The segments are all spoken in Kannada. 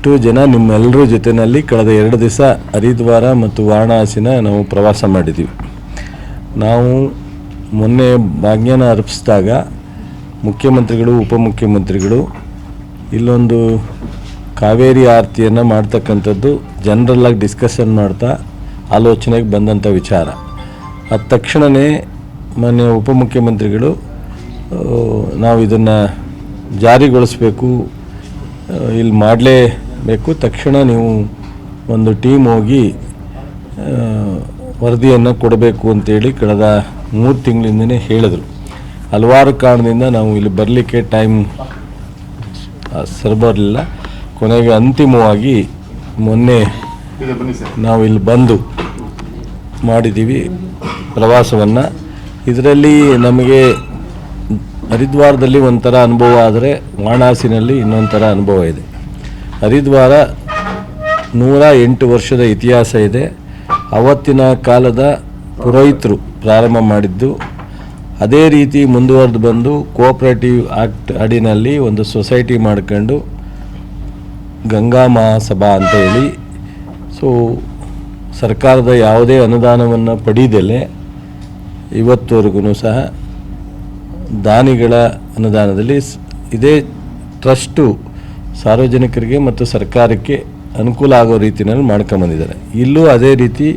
ಇಷ್ಟು ಜನ ನಿಮ್ಮೆಲ್ಲರ ಜೊತೆಯಲ್ಲಿ ಕಳೆದ ಎರಡು ದಿವಸ ಹರಿದ್ವಾರ ಮತ್ತು ವಾರಣಾಸಿನ ನಾವು ಪ್ರವಾಸ ಮಾಡಿದ್ದೀವಿ ನಾವು ಮೊನ್ನೆ ಭಾಗ್ಯನ ಅರ್ಪಿಸಿದಾಗ ಮುಖ್ಯಮಂತ್ರಿಗಳು, ಉಪಮುಖ್ಯಮಂತ್ರಿಗಳು ಇಲ್ಲೊಂದು ಕಾವೇರಿ ಆರತಿಯನ್ನು ಮಾಡ್ತಕ್ಕಂಥದ್ದು ಜನರಲ್ಲಾಗಿ ಡಿಸ್ಕಷನ್ ಮಾಡ್ತಾ ಆಲೋಚನೆಗೆ ಬಂದಂಥ ವಿಚಾರ. ಅದ ತಕ್ಷಣವೇ ಮೊನ್ನೆ ಉಪಮುಖ್ಯಮಂತ್ರಿಗಳು ನಾವು ಇದನ್ನು ಜಾರಿಗೊಳಿಸಬೇಕು ಇಲ್ಲಿ ಮಾಡಲೇಬೇಕು ತಕ್ಷಣ ನೀವು ಒಂದು ಟೀಮ್ ಹೋಗಿ ವರದಿಯನ್ನು ಕೊಡಬೇಕು ಅಂತೇಳಿ ಕಳೆದ ಮೂರು ತಿಂಗಳಿಂದನೇ ಹೇಳಿದರು. ಹಲವಾರು ಕಾರಣದಿಂದ ನಾವು ಇಲ್ಲಿ ಬರಲಿಕ್ಕೆ ಟೈಮ್ ಸರಿಬರಲಿಲ್ಲ. ಕೊನೆಗೆ ಅಂತಿಮವಾಗಿ ಮೊನ್ನೆ ನಾವು ಇಲ್ಲಿ ಬಂದು ಮಾಡಿದ್ದೀವಿ ಪ್ರವಾಸವನ್ನು. ಇದರಲ್ಲಿ ನಮಗೆ ಹರಿದ್ವಾರದಲ್ಲಿ ಒಂಥರ ಅನುಭವ ಆದರೆ ವಾರಣಾಸಿನಲ್ಲಿ ಇನ್ನೊಂಥರ ಅನುಭವ ಇದೆ. ಹರಿದ್ವಾರ ನೂರ ಎಂಟು ವರ್ಷದ ಇತಿಹಾಸ ಇದೆ. ಅವತ್ತಿನ ಕಾಲದ ಪುರೋಹಿತರು ಪ್ರಾರಂಭ ಮಾಡಿದ್ದು. ಅದೇ ರೀತಿ ಮುಂದುವರೆದು ಬಂದು ಕೋಆಪರೇಟಿವ್ ಆಕ್ಟ್ ಅಡಿನಲ್ಲಿ ಒಂದು ಸೊಸೈಟಿ ಮಾಡ್ಕೊಂಡು ಗಂಗಾ ಮಹಾಸಭಾ ಅಂತ ಹೇಳಿ. ಸೊ, ಸರ್ಕಾರದ ಯಾವುದೇ ಅನುದಾನವನ್ನು ಪಡೀದಲೇ ಇವತ್ತುವರೆಗೂ ಸಹ ದಾನಿಗಳ ಅನುದಾನದಲ್ಲಿ ಇದೇ ಟ್ರಸ್ಟು ಸಾರ್ವಜನಿಕರಿಗೆ ಮತ್ತು ಸರ್ಕಾರಕ್ಕೆ ಅನುಕೂಲ ಆಗೋ ರೀತಿಯಲ್ಲಿ ಮಾಡ್ಕೊಂಬಂದಿದ್ದಾರೆ ಇಲ್ಲೂ ಅದೇ ರೀತಿ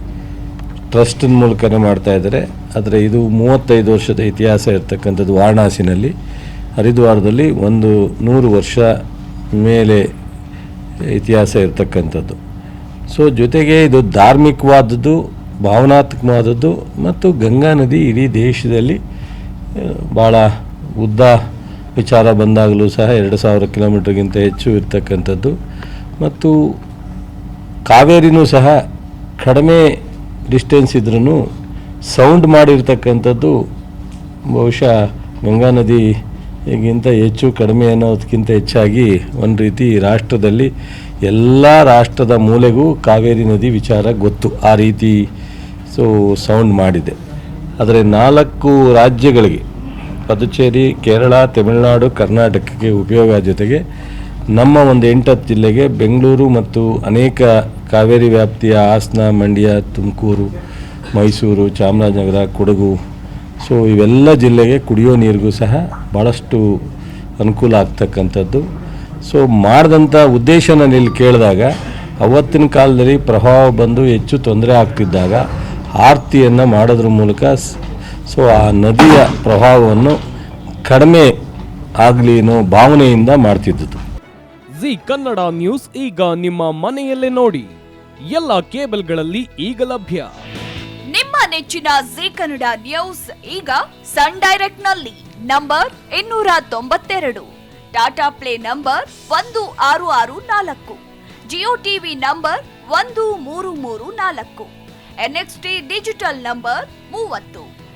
ಟ್ರಸ್ಟಿನ ಮೂಲಕನೇ ಮಾಡ್ತಾ ಇದ್ದಾರೆ. ಆದರೆ ಇದು ಮೂವತ್ತೈದು ವರ್ಷದ ಇತಿಹಾಸ ಇರತಕ್ಕಂಥದ್ದು ವಾರಣಾಸಿನಲ್ಲಿ. ಹರಿದ್ವಾರದಲ್ಲಿ ಒಂದು ನೂರು ವರ್ಷ ಮೇಲೆ ಇತಿಹಾಸ ಇರತಕ್ಕಂಥದ್ದು. ಸೊ ಜೊತೆಗೆ ಇದು ಧಾರ್ಮಿಕವಾದದ್ದು, ಭಾವನಾತ್ಮಕವಾದದ್ದು ಮತ್ತು ಗಂಗಾ ನದಿ ಇಡೀ ದೇಶದಲ್ಲಿ ಭಾಳ ಉದ್ದ ವಿಚಾರ ಬಂದಾಗಲೂ ಸಹ ಎರಡು ಸಾವಿರ ಕಿಲೋಮೀಟ್ರ್ಗಿಂತ ಹೆಚ್ಚು ಇರ್ತಕ್ಕಂಥದ್ದು. ಮತ್ತು ಕಾವೇರಿನೂ ಸಹ ಕಡಿಮೆ ಡಿಸ್ಟೆನ್ಸ್ ಇದ್ರೂ ಸೌಂಡ್ ಮಾಡಿರ್ತಕ್ಕಂಥದ್ದು ಬಹುಶಃ ಗಂಗಾ ನದಿಗಿಂತ ಹೆಚ್ಚು ಕಡಿಮೆ ಅನ್ನೋದಕ್ಕಿಂತ ಹೆಚ್ಚಾಗಿ ಒಂದು ರೀತಿ ರಾಷ್ಟ್ರದಲ್ಲಿ ಎಲ್ಲ ರಾಷ್ಟ್ರದ ಮೂಲೆಗೂ ಕಾವೇರಿ ನದಿ ವಿಚಾರ ಗೊತ್ತು ಆ ರೀತಿ ಸೊ ಸೌಂಡ್ ಮಾಡಿದೆ. ಆದರೆ ನಾಲ್ಕು ರಾಜ್ಯಗಳಿಗೆ ಪುದುಚೇರಿ, ಕೇರಳ, ತಮಿಳುನಾಡು, ಕರ್ನಾಟಕಕ್ಕೆ ಉಪಯೋಗ ಜೊತೆಗೆ ನಮ್ಮ ಒಂದು ಎಂಟತ್ತು ಜಿಲ್ಲೆಗೆ ಬೆಂಗಳೂರು ಮತ್ತು ಅನೇಕ ಕಾವೇರಿ ವ್ಯಾಪ್ತಿಯ ಹಾಸನ, ಮಂಡ್ಯ, ತುಮಕೂರು, ಮೈಸೂರು, ಚಾಮರಾಜನಗರ, ಕೊಡಗು. ಸೊ ಇವೆಲ್ಲ ಜಿಲ್ಲೆಗೆ ಕುಡಿಯೋ ನೀರಿಗೂ ಸಹ ಭಾಳಷ್ಟು ಅನುಕೂಲ ಆಗ್ತಕ್ಕಂಥದ್ದು. ಸೊ ಮಾಡಿದಂಥ ಉದ್ದೇಶ ನಾನು ಇಲ್ಲಿ ಕೇಳಿದಾಗ, ಅವತ್ತಿನ ಕಾಲದಲ್ಲಿ ಪ್ರಭಾವ ಬಂದು ಹೆಚ್ಚು ತೊಂದರೆ ಆಗ್ತಿದ್ದಾಗ, ಆರತಿಯನ್ನು ಮಾಡೋದ್ರ ಮೂಲಕ ಸ್- ಆ ನದಿಯ ಪ್ರಭಾವವನ್ನು ಕಡಿಮೆ ಆಗಲಿ ಅನ್ನೋ ಭಾವನೆಯಿಂದ ಮಾಡ್ತಿದ್ದದ್ದು. ಜಿ ಕನ್ನಡ ನ್ಯೂಸ್ ಈಗ ನಿಮ್ಮ ಮನೆಯಲ್ಲೇ ನೋಡಿ. ಎಲ್ಲ ಕೇಬಲ್ಗಳಲ್ಲಿ ಈಗ ಲಭ್ಯ. ನಿಮ್ಮ ನೆಚ್ಚಿನ ಜಿ ಕನ್ನಡ ನ್ಯೂಸ್ ಈಗ ಸನ್ ಡೈರೆಕ್ಟ್ನಲ್ಲಿ ನಂಬರ್ ಇನ್ನೂರ ತೊಂಬತ್ತೆರಡು ಟಾಟಾ ಪ್ಲೇ ನಂಬರ್ ಒಂದು ಆರು ಆರು ನಾಲ್ಕು ಜಿಯೋ ಟಿವಿ ನಂಬರ್ ಒಂದು ಮೂರು ಮೂರು ನಾಲ್ಕು ಎನ್ಎಕ್ಸ್ಟಿ ಡಿಜಿಟಲ್ ನಂಬರ್ ಮೂವತ್ತು.